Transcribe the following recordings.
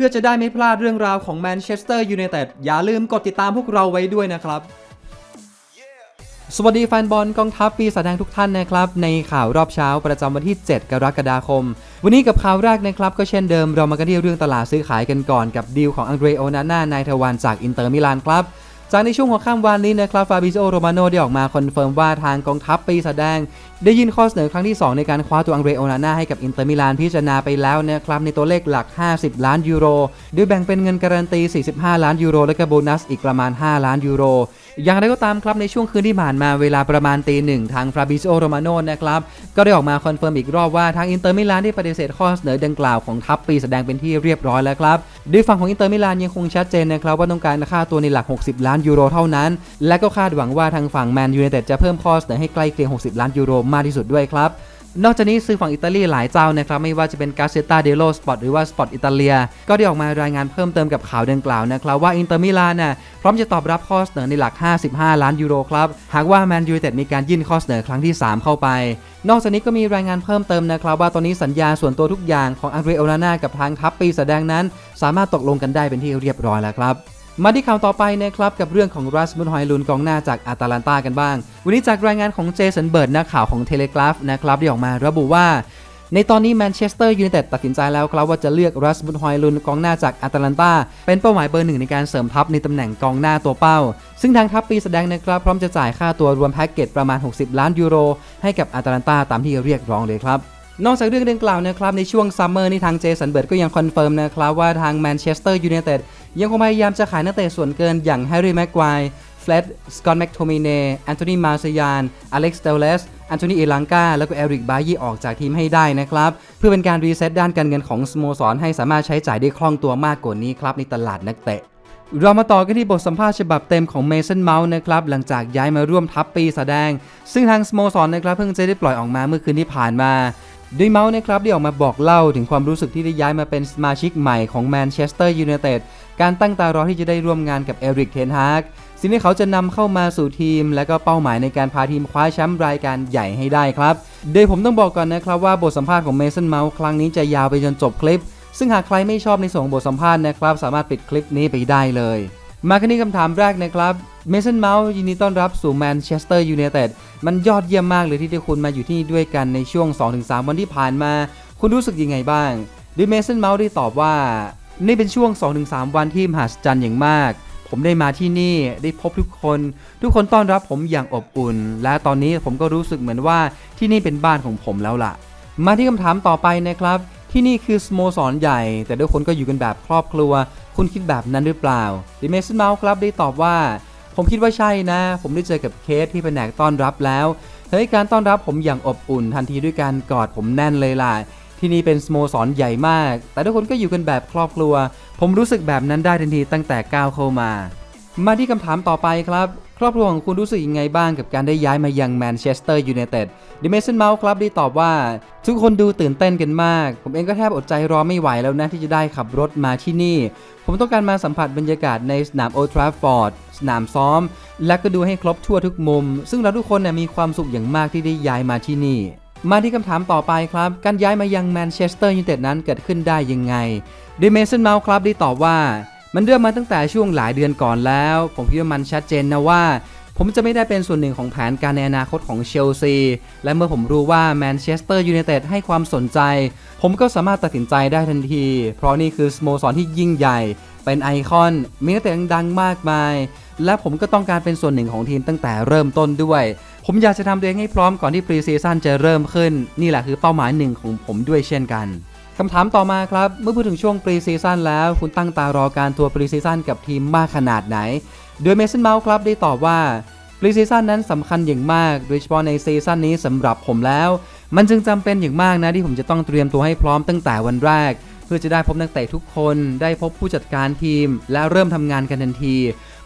พื่อจะได้ไม่พลาดเรื่องราวของแมนเชสเตอร์ยูไนเต็ดอย่าลืมกดติดตามพวกเราไว้ด้วยนะครับ สวัสดีแฟนบอลกองทัพปีศาจแดงทุกท่านนะครับ ในข่าวรอบเช้าประจำวันที่ 7 กรกฎาคม วันนี้กับข่าวแรกนะครับ ก็เช่นเดิมเรามากันที่เรื่องตลาดซื้อขายกันก่อนกับดีลของอังเดรโอนาน่านายทวานจากอินเตอร์มิลานครับ จากในช่วงหัวค่ำวานนี้นะครับฟาบิโอโรมาโนได้ออกมาคอนเฟิร์มว่าทางกองทัพปีศาจแดง ได้ยื่นข้อเสนอครั้งที่ 2 ในการคว้าตัวอังเดรโอนาน่าให้กับอินเตอร์มิลานพิจารณาไปแล้วนะครับในตัวเลขหลัก 50 ล้านยูโรโดยแบ่งเป็นเงินการันตี 45 ล้านยูโรและก็โบนัสอีกประมาณ 5 ล้านยูโรอย่างไรก็ตามครับในช่วงคืนที่ผ่านมาเวลาประมาณตีหนึ่งทางฟาบิโอโรมาโนนะครับก็ได้ออกมาคอนเฟิร์มอีกรอบว่าทางอินเตอร์มิลานได้ปฏิเสธข้อเสนอดังกล่าวของทัพปีแสดงเป็นที่เรียบร้อยแล้วครับ โดยฝั่งของอินเตอร์มิลานยังคงชัดเจนนะครับว่าต้องการค่าตัวในหลัก 60 ล้านยูโรเท่านั้น และก็คาดหวังว่าทางฝั่งแมนยูเนเต็ดจะเพิ่มคอสเสนอให้ใกล้เคียง 60 ล้านยูโรมากที่สุดด้วยครับ นอกจากนี้สื่อฝั่งอิตาลีหลายเจ้านะครับไม่ว่าจะเป็นกาเซตาเดโลสปอร์ตหรือว่าสปอร์ตอิตาเลีย ก็ได้ออกมารายงานเพิ่มเติมกับข่าวดังกล่าวนะครับว่าอินเตอร์มิลานน่ะพร้อมจะตอบรับข้อเสนอในหลัก 55 ล้านยูโรครับหากว่าแมนยูเต็ดมีการยื่นข้อเสนอครั้งที่ 3 เข้าไป นอกจากนี้ก็มีรายงานเพิ่มเติมนะครับว่าตอนนี้สัญญาส่วนตัวทุกอย่างของอังเดรโอนาน่ากับทางทัพปีแสดงนั้น สามารถตกลงกันได้เป็นที่เรียบร้อยแล้วครับ มาที่ข่าวต่อไปนะครับกับเรื่องของรัสมุนฮอยลุนกองหน้าจากอาตาลันตากันบ้าง วันนี้จากรายงานของเจสันเบิร์ดนักข่าวของเทเลกราฟนะครับได้ออกมาระบุว่าในตอนนี้แมนเชสเตอร์ยูไนเต็ดตัดสินใจแล้วครับว่าจะเลือกรัสมุนฮอยลุนกองหน้าจากอาตาลันตาเป็นเป้าหมายเบอร์หนึ่งในการเสริมทัพในตำแหน่งกองหน้าตัวเป้า ซึ่งทางทัพปีแสดงนะครับพร้อมจะจ่ายค่าตัวรวมแพ็กเกจประมาณ 60 ล้านยูโร ให้กับอาตาลันตาตามที่เรียกร้องเลยครับ นอกจากเรื่องดังกล่าวนะครับในช่วงซัมเมอร์นี่ทางเจสันเบิร์ดก็ยังคอนเฟิร์มนะครับว่าทางแมนเชสเตอร์ยูไนเต็ดยังคงพยายามจะขายนักเตะส่วนเกินอย่างแฮร์รี่แม็กควายเฟล็ดสกอตแมคโทมิเน่แอนโทนีมาเซยานอเล็กซ์เตลเลสแอนโทนีเอลังกาแล้วก็เอริกบายีออกจากทีมให้ได้นะครับ เพื่อเป็นการรีเซ็ตด้านการเงินของสโมสรให้สามารถใช้จ่ายได้คล่องตัวมากกว่านี้ครับในตลาดนักเตะเรามาต่อกันที่บทสัมภาษณ์ฉบับเต็มของเมสันเมาส์นะครับ หลังจากย้ายมาร่วมทัพปีแสดง ซึ่งทางสโมสรนะครับ เพิ่งจะได้ปล่อยออกมาเมื่อคืนที่ผ่านมา โดยเมาส์นะครับได้ออกมาบอกเล่าถึงความรู้สึกที่ได้ย้ายมาเป็นสมาชิกใหม่ของแมนเชสเตอร์ยูไนเต็ดการตั้งตารอที่จะได้ร่วมงานกับเอริกเทนฮากสิ่งที่เขาจะนำเข้ามาสู่ทีม และก็เป้าหมายในการพาทีมคว้าแชมป์รายการใหญ่ให้ได้ครับ โดยผมต้องบอกก่อนนะครับว่าบทสัมภาษณ์ของเมสันเมาส์ครั้งนี้จะยาวไปจนจบคลิป ซึ่งหากใครไม่ชอบในส่วนของบทสัมภาษณ์นะครับ สามารถปิดคลิปนี้ไปได้เลย มากันที่คำถามแรกนะครับ เมสันเมาส์ยินดีต้อนรับสู่แมนเชสเตอร์ยูไนเต็ดมันยอดเยี่ยมมากเลยที่ได้คุณมาอยู่ที่นี่ด้วยกันในช่วง 2-3 วันที่ผ่านมา คุณรู้สึกยังไงบ้างดิเมสันเมาส์ได้ตอบว่า นี่เป็นช่วง 2-3 วันที่มหัศจรรย์อย่างมาก ผมได้มาที่นี่ได้พบทุกคน ทุกคนต้อนรับผมอย่างอบอุ่น และตอนนี้ผมก็รู้สึกเหมือนว่าที่นี่เป็นบ้านของผมแล้วล่ะ มาที่คำถามต่อไปนะครับที่นี่คือสโมสรใหญ่ แต่ทุกคนก็อยู่กันแบบครอบครัว คุณคิดแบบนั้นหรือเปล่าดิเมสันเมาส์ครับได้ตอบว่า ผมคิดว่าใช่นะ ผมได้เจอกับเคสที่แผนกต้อนรับแล้วเฮ้ยการต้อนรับผมอย่างอบอุ่นทันทีด้วยการกอดผมแน่นเลยล่ะ ที่นี่เป็นสโมสรใหญ่มาก แต่ทุกคนก็อยู่กันแบบครอบครัว ผมรู้สึกแบบนั้นได้ทันทีตั้งแต่ก้าวเข้ามา มาที่คำถามต่อไปครับ ครอบครัวของคุณรู้สึกยังไงบ้างกับการได้ย้ายมายังแมนเชสเตอร์ยูไนเต็ดดิเมสันเมาส์ครับได้ตอบว่า ทุกคนดูตื่นเต้นกันมาก ผมเองก็แทบอดใจรอไม่ไหวแล้วนะที่จะได้ขับรถมาที่นี่ ผมต้องการมาสัมผัสบรรยากาศในสนามโอทราฟอร์ดสนามซ้อม และก็ดูให้ครบทั่วทุกมุม ซึ่งเราทุกคนเนี่ยมีความสุขอย่างมากที่ได้ย้ายมาที่นี่ มาที่คำถามต่อไปครับ การย้ายมายังแมนเชสเตอร์ยูไนเต็ดนั้นเกิดขึ้นได้ยังไงดิเมสันเมาส์ครับได้ตอบว่า มันเริ่มมาตั้งแต่ช่วงหลายเดือนก่อนแล้ว ผมคิดว่ามันชัดเจนนะว่า ผมจะไม่ได้เป็นส่วนหนึ่งของแผนการในอนาคตของเชลซี และเมื่อผมรู้ว่าแมนเชสเตอร์ยูไนเต็ดให้ความสนใจ ผมก็สามารถตัดสินใจได้ทันที เพราะนี่คือสโมสรที่ยิ่งใหญ่ เป็นไอคอน มีนักเตะดังๆมากมาย และผมก็ต้องการเป็นส่วนหนึ่งของทีมตั้งแต่เริ่มต้นด้วยผมอยากจะทำตัวเองให้พร้อมก่อนที่พรีซีซั่นจะเริ่มขึ้น นี่แหละคือเป้าหมายหนึ่งของผมด้วยเช่นกัน คำถามต่อมาครับ เมื่อพูดถึงช่วงปรีซีซั่นแล้ว คุณตั้งตารอการทัวร์ปรีซีซั่นกับทีมมากขนาดไหน โดยเมสันเมาส์ครับได้ตอบว่าปรีซีซั่นนั้นสำคัญอย่างมาก โดยเฉพาะในซีซั่นนี้สำหรับผมแล้ว มันจึงจำเป็นอย่างมากนะที่ผมจะต้องเตรียมตัวให้พร้อมตั้งแต่วันแรก เพื่อจะได้พบนักเตะทุกคน ได้พบผู้จัดการทีม และเริ่มทำงานกันทันที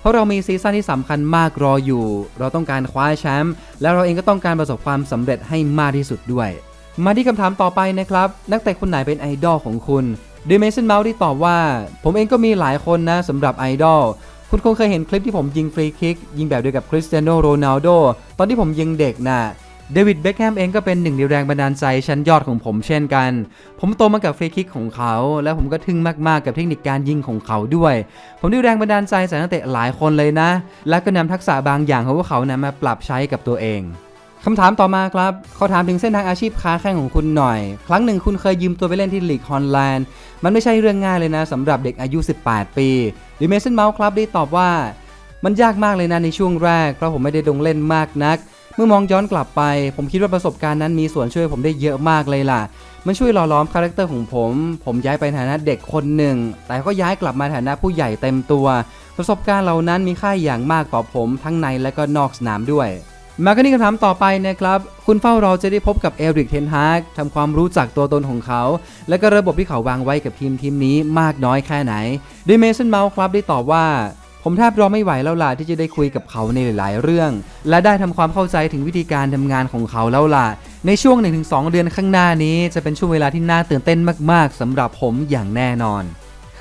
เพราะเรามีซีซั่นที่สำคัญมากรออยู่ เราต้องการคว้าแชมป์และเราเองก็ต้องการประสบความสำเร็จให้มากที่สุดด้วย มาที่คำถามต่อไปนะครับ นักเตะคนไหนเป็นไอดอลของคุณเดเมสันเมาส์ได้ตอบว่า ผมเองก็มีหลายคนนะสำหรับไอดอลคุณคงเคยเห็นคลิปที่ผมยิงฟรีคิก ยิงแบบเดียวกับคริสเตียโนโรนัลโดตอนที่ผมยิงเด็กนะเดวิดเบคแฮมเองก็เป็นหนึ่งในแรงบันดาลใจชั้นยอดของผมเช่นกัน ผมโตมากับฟรีคิกของเขา และผมก็ทึ่งมากๆกับเทคนิคการยิงของเขาด้วย ผมได้แรงบันดาลใจจากนักเตะหลายคนเลยนะ และก็นำทักษะบางอย่างของพวกเขานะมาปรับใช้กับตัวเอง คำถามต่อมาครับเขาถามถึงเส้นทางอาชีพค้าแข่งของคุณหน่อย ครั้งหนึ่งคุณเคยยืมตัวไปเล่นที่ลีกฮอลแลนด์ มันไม่ใช่เรื่องง่ายเลยนะสำหรับเด็กอายุ 18 ปีดิเมสันเมาส์ครับได้ตอบว่า มันยากมากเลยนะในช่วงแรก เพราะผมไม่ได้ลงเล่นมากนัก เมื่อมองย้อนกลับไป ผมคิดว่าประสบการณ์นั้นมีส่วนช่วยผมได้เยอะมากเลยล่ะ มันช่วยหล่อล้อมคาแรคเตอร์ของผม ผมย้ายไปในฐานะเด็กคนหนึ่ง แต่ก็ย้ายกลับมาฐานะผู้ใหญ่เต็มตัว ประสบการณ์เหล่านั้นมีค่าอย่างมากต่อผมทั้งในและก็นอกสนามด้วย มากันที่คำถามต่อไปนะครับ คุณเฝ้ารอจะได้พบกับเอริกเทนฮากทำความรู้จักตัวตนของเขา และก็ระบบที่เขาวางไว้กับทีมทีมนี้มากน้อยแค่ไหนโดยเมสันเมาส์ครับได้ตอบว่า ผมแทบรอไม่ไหวแล้วล่ะที่จะได้คุยกับเขาในหลายๆ เรื่อง และได้ทำความเข้าใจถึงวิธีการทำงานของเขาแล้วล่ะ ในช่วง 1-2 เดือนข้างหน้านี้ จะเป็นช่วงเวลาที่น่าตื่นเต้นมาก ๆสำหรับผมอย่างแน่นอน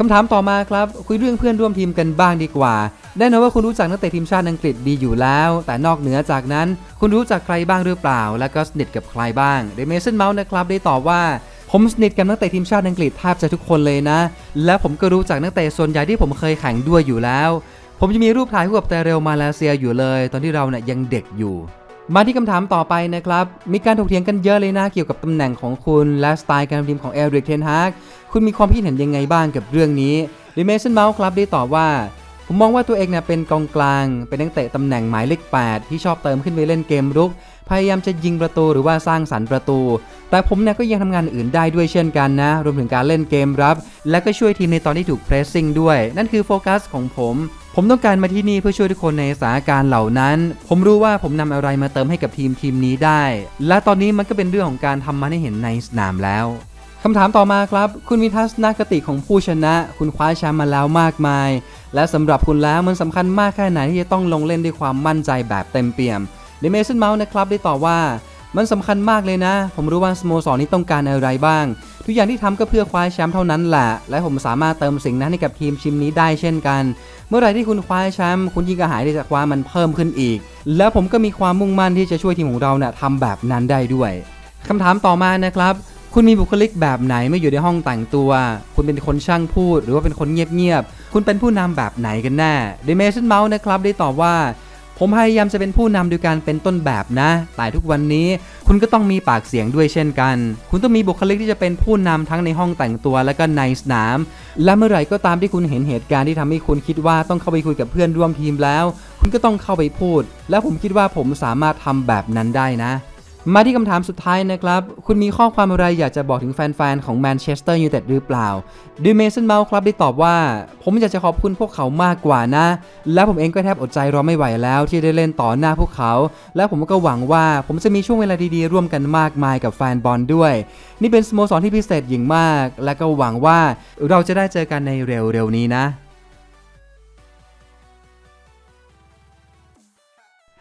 คำถามต่อมาครับ คุยเรื่องเพื่อนร่วมทีมกันบ้างดีกว่าได้นะว่าคุณรู้จักนักเตะทีมชาติอังกฤษดีอยู่แล้ว แต่นอกเหนือจากนั้น คุณรู้จักใครบ้างหรือเปล่า และก็สนิทกับใครบ้างเดเมสันเมาส์นะครับได้ตอบว่าผมสนิทกับนักเตะทีมชาติอังกฤษแทบจะทุกคนเลยนะ และผมก็รู้จักนักเตะส่วนใหญ่ที่ผมเคยแข่งด้วยอยู่แล้ว ผมจะมีรูปถ่ายคู่กับเตเรลมาเลเซียอยู่เลย ตอนที่เราเนี่ยยังเด็กอยู่ มาที่คำถามต่อไปนะครับ มีการถกเถียงกันเยอะเลยนะเกี่ยวกับตำแหน่งของคุณและสไตล์การทำทีมของเอริกเทนฮากคุณมีความคิดเห็นยังไงบ้างกับเรื่องนี้ดิเมชันเมาส์ครับได้ตอบว่า ผมมองว่าตัวเองเนี่ยเป็นกองกลาง เป็นนักเตะตำแหน่งหมายเลข8ที่ชอบเติมขึ้นไปเล่นเกมรุก พยายามจะยิงประตูหรือว่าสร้างสรรค์ประตู แต่ผมเนี่ยก็ยังทำงานอื่นได้ด้วยเช่นกันนะ รวมถึงการเล่นเกมรับ และก็ช่วยทีมในตอนที่ถูกเพรสซิ่งด้วย นั่นคือโฟกัสของผมผมต้องการมาที่นี่เพื่อช่วยทุกคนในสถานการณ์เหล่านั้น ผมรู้ว่าผมนำอะไรมาเติมให้กับทีมทีมนี้ได้ และตอนนี้มันก็เป็นเรื่องของการทำมันให้เห็นในสนามแล้วคำถามต่อมาครับ คุณมีทัศนคติของผู้ชนะ คุณคว้าแชมป์มาแล้วมากมาย และสำหรับคุณแล้วมันสำคัญมากแค่ไหนที่จะต้องลงเล่นด้วยความมั่นใจแบบเต็มเปี่ยม เดเมสันเมาส์นะครับได้ตอบว่า มันสำคัญมากเลยนะ ผมรู้ว่าสโมสรนี้ต้องการอะไรบ้าง ทุกอย่างที่ทำก็เพื่อคว้าแชมป์เท่านั้นแหละ และผมสามารถเติมสิ่งนั้นให้กับทีมชิมนี้ได้เช่นกัน เมื่อไรที่คุณคว้าแชมป์คุณยิ่งกระหายที่จะคว้ามันเพิ่มขึ้นอีก และผมก็มีความมุ่งมั่นที่จะช่วยทีมของเราเนี่ยทำแบบนั้นได้ด้วยคำถามต่อมานะครับคุณมีบุคลิกแบบไหนเมื่ออยู่ในห้องแต่งตัว คุณเป็นคนช่างพูด หรือว่าเป็นคนเงียบๆ คุณเป็นผู้นำแบบไหนกันแน่เดเมชันเมาส์นะครับได้ตอบว่า ผมพยายามจะเป็นผู้นำโดยการเป็นต้นแบบนะ แต่ทุกวันนี้คุณก็ต้องมีปากเสียงด้วยเช่นกัน คุณต้องมีบุคลิกที่จะเป็นผู้นำทั้งในห้องแต่งตัวและก็ในสนาม และเมื่อไหร่ก็ตามที่คุณเห็นเหตุการณ์ที่ทำให้คุณคิดว่าต้องเข้าไปคุยกับเพื่อนร่วมทีมแล้ว คุณก็ต้องเข้าไปพูด และผมคิดว่าผมสามารถทำแบบนั้นได้นะ มาที่คำถามสุดท้ายนะครับ คุณมีข้อความอะไรอยากจะบอกถึงแฟนๆ ของแมนเชสเตอร์ยูไนเต็ดหรือเปล่าดูเมสันเมาส์ครับได้ตอบว่า ผมอยากจะขอบคุณพวกเขามากกว่านะ และผมเองก็แทบอดใจรอไม่ไหวแล้วที่ได้เล่นต่อหน้าพวกเขา และผมก็หวังว่าผมจะมีช่วงเวลาดีๆ ร่วมกันมากมายกับแฟนบอลด้วย นี่เป็นสโมสรที่พิเศษยิ่งมาก และก็หวังว่าเราจะได้เจอกันในเร็วๆนี้นะ